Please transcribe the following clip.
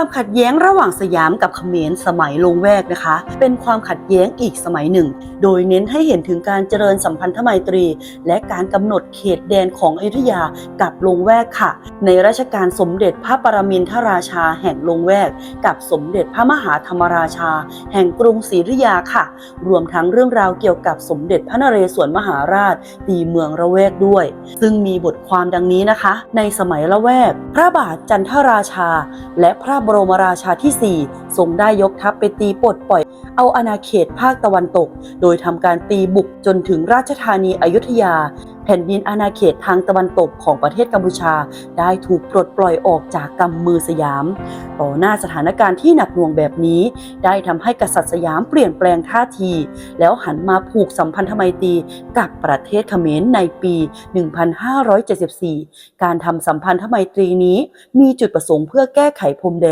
ความขัดแย้งระหว่างสยามกับเขมรสมัยลงแวกนะคะ เป็นความขัดแย้งอีกสมัยหนึ่ง โดยเน้นให้เห็นถึงการเจริญสัมพันธไมตรี และการกำหนดเขตแดนของอยุธยากับลงแวกค่ะ ในรัชกาลสมเด็จพระปรมินทราชาแห่งลงแวก กับสมเด็จพระมหาธรรมราชา แห่งกรุงศรีอยุธยาค่ะ รวมทั้งเรื่องราวเกี่ยวกับสมเด็จพระนเรศวรมหาราชตีเมืองระแวกด้วย ซึ่งมีบทความดังนี้นะคะ ในสมัยละแวก พระบาทจันทราชา และพระบรมราชาที่ 4 ทรงได้ยกทัพไปตีปลดปล่อย เอาอาณาเขตภาคตะวันตก โดยทำการตีบุกจนถึงราชธานีอยุธยา แผ่นดินอาณาเขตทางตะวันตกของประเทศกัมพูชา ได้ถูกปลดปล่อยออกจากกำมือสยาม ต่อหน้าสถานการณ์ที่หนักหน่วงแบบนี้ ได้ทำให้กษัตริย์สยามเปลี่ยนแปลงท่าที แล้วหันมาผูกสัมพันธไมตรีกับประเทศเขมรในปี 1574 การทำสัมพันธไมตรีนี้มีจุดประสงค์เพื่อแก้ไขพรมแดน